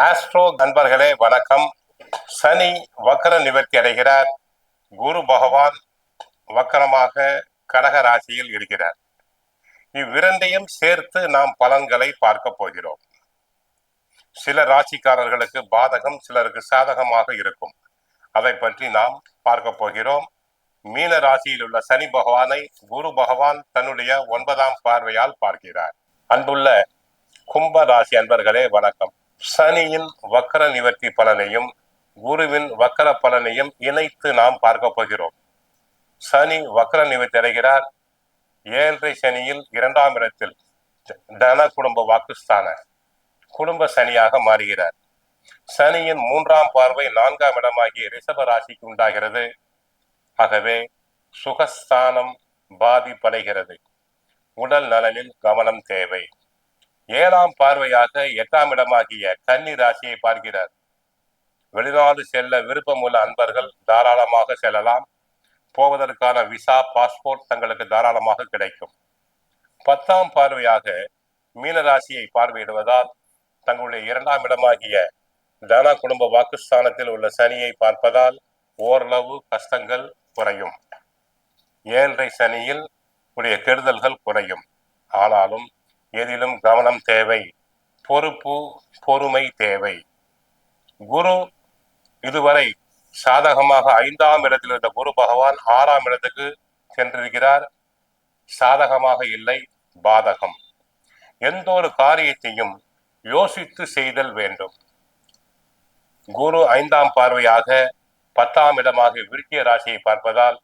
Astro நண்பர்களே வணக்கம். சனி வக்கர நிவர்த்தி அடைகிறார். குரு பகவான் வக்கரமாக கடக ராசியில் இருக்கிறார். இவ்விரண்டையும் சேர்த்து நாம் பலன்களை பார்க்க போகிறோம். சில ராசிக்காரர்களுக்கு பாதகம் சிலருக்கு சாதகமாக இருக்கும். அதை பற்றி நாம் பார்க்க போகிறோம். மீன ராசியில் உள்ள சனி பகவானை குரு பகவான் தன்னுடைய ஒன்பதாம் பார்வையால் பார்க்கிறார். அன்புள்ள கும்ப ராசி அன்பர்களே வணக்கம். சனியின் வக்கர நிவர்த்தி பலனையும் குருவின் வக்கர பலனையும் இணைத்து நாம் பார்க்க போகிறோம். சனி வக்கர நிவர்த்தி அடைகிறார். ஏழரை சனியில் இரண்டாம் இடத்தில் தன குடும்ப வாக்குஸ்தான குடும்ப சனியாக மாறுகிறார். சனியின் மூன்றாம் பார்வை நான்காம் இடமாகிய ரிஷப ராசிக்கு உண்டாகிறது. ஆகவே சுகஸ்தானம் பாதிப்படைகிறது. உடல் நலனில் கவனம் தேவை. ஏழாம் பார்வையாக எட்டாம் இடமாகிய கன்னி ராசியை பார்க்கிறார். வெளிநாடு செல்ல விருப்பமுள்ள அன்பர்கள் தாராளமாக செல்லலாம். போவதற்கான விசா பாஸ்போர்ட் தங்களுக்கு தாராளமாக கிடைக்கும். பத்தாம் பார்வையாக மீனராசியை பார்வையிடுவதால் தங்களுடைய இரண்டாம் இடமாகிய தன குடும்ப வாக்குஸ்தானத்தில் உள்ள சனியை பார்ப்பதால் ஓரளவு கஷ்டங்கள் குறையும். ஏழரை சனியில் உடைய கெடுதல்கள் குறையும். ஆனாலும் எதிலும் கவனம் தேவை. பொறுப்பு பொறுமை தேவை. குரு இதுவரை சாதகமாக ஐந்தாம் இடத்தில் இருந்த குரு பகவான் ஆறாம் இடத்துக்கு சென்றிருக்கிறார். சாதகமாக இல்லை பாதகம். எந்த ஒரு காரியத்தையும் யோசித்து செய்தல் வேண்டும். குரு ஐந்தாம் பார்வையாக பத்தாம் இடமாக விருத்திய ராசியை பார்ப்பதால்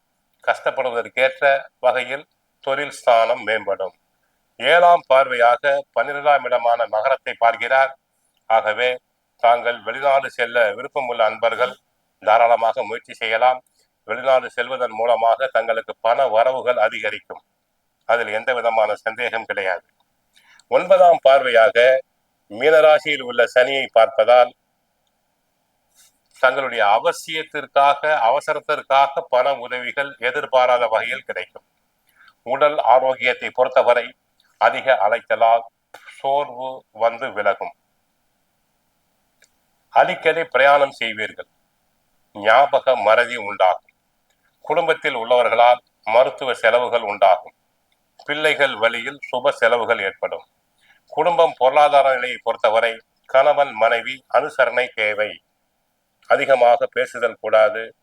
கஷ்டப்படுவதற்கேற்ற வகையில் தொழில் ஸ்தானம் மேம்படும். ஏழாம் பார்வையாக பன்னிரெண்டாம் இடமான மகரத்தை பார்க்கிறார். ஆகவே தாங்கள் வெளிநாடு செல்ல விருப்பமுள்ள அன்பர்கள் தாராளமாக முயற்சி செய்யலாம். வெளிநாடு செல்வதன் மூலமாக தங்களுக்கு பண வரவுகள் அதிகரிக்கும். அதில் எந்த விதமான சந்தேகம் கிடையாது. ஒன்பதாம் பார்வையாக மீனராசியில் உள்ள சனியை பார்ப்பதால் தங்களுடைய அவசியத்திற்காக அவசரத்திற்காக பண உதவிகள் எதிர்பாராத வகையில் கிடைக்கும். உடல் ஆரோக்கியத்தை பொறுத்தவரை அதிக அலைச்சலால் சோர்வு வந்து விலகும். அடிக்கடி பிரயாணம் செய்வீர்கள். ஞாபக மறதி உண்டாகும். குடும்பத்தில் உள்ளவர்களால் மருத்துவ செலவுகள் உண்டாகும். பிள்ளைகள் வழியில் சுப செலவுகள் ஏற்படும். குடும்பம் பொருளாதார நிலையை பொறுத்தவரை கணவன் மனைவி அனுசரணை தேவை. அதிகமாக பேசுதல் கூடாது.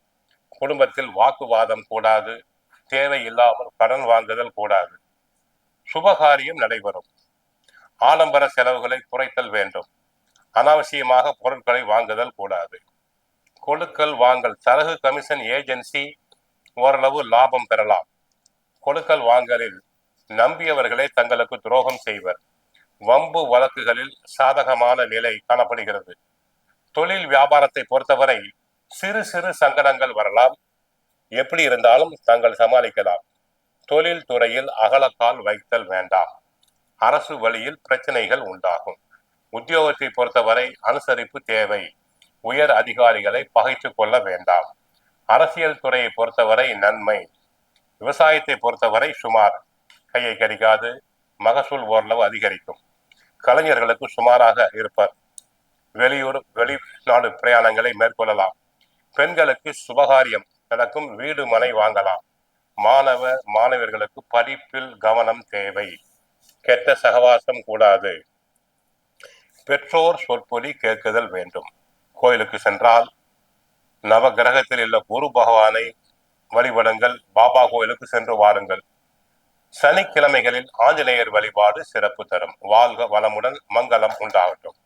குடும்பத்தில் வாக்குவாதம் கூடாது. தேவையில்லாமல் கடன் வாங்குதல் கூடாது. சுபகாரியம் நடைபெறும். ஆடம்பர செலவுகளை குறைத்தல் வேண்டும். அனாவசியமாக பொருட்களை வாங்குதல் கூடாது. கொழுக்கள் வாங்கல் தரகு கமிஷன் ஏஜென்சி ஓரளவு லாபம் பெறலாம். கொழுக்கள் வாங்கலில் நம்பியவர்களே தங்களுக்கு துரோகம் செய்வர். வம்பு வழக்குகளில் சாதகமான நிலை காணப்படுகிறது. தொழில் வியாபாரத்தை பொறுத்தவரை சிறு சிறு சங்கடங்கள் வரலாம். எப்படி இருந்தாலும் தாங்கள் சமாளிக்கலாம். தொழில் துறையில் அகலக்கால் வைத்தல் வேண்டாம். அரசு வழியில் பிரச்சனைகள் உண்டாகும். உத்தியோகத்தை பொறுத்தவரை அனுசரிப்பு தேவை. உயர் அதிகாரிகளை பகைத்து கொள்ள வேண்டாம். அரசியல் துறையை பொறுத்தவரை நன்மை. விவசாயத்தை பொறுத்தவரை சுமார். கையை கடிக்காது மகசூல் ஓரளவு அதிகரிக்கும். கலைஞர்களுக்கு சுமாராக இருப்பர். வெளியூர் வெளிநாடு பிரயாணங்களை மேற்கொள்ளலாம். பெண்களுக்கு சுபகாரியம். நடக்கும் வீடு மனை வாங்கலாம். மாணவ மாணவர்களுக்கு படிப்பில் கவனம் தேவை. கெட்ட சகவாசம் கூடாது. பெற்றோர் சொற்பொலி கேட்குதல் வேண்டும். கோயிலுக்கு சென்றால் நவ கிரகத்தில் உள்ள குரு பகவானை வழிபடுங்கள். பாபா கோயிலுக்கு சென்று வாருங்கள். சனிக்கிழமைகளில் ஆஞ்சநேயர் வழிபாடு சிறப்பு தரும். வாழ்க வளமுடன் மங்களம் உண்டாகட்டும்.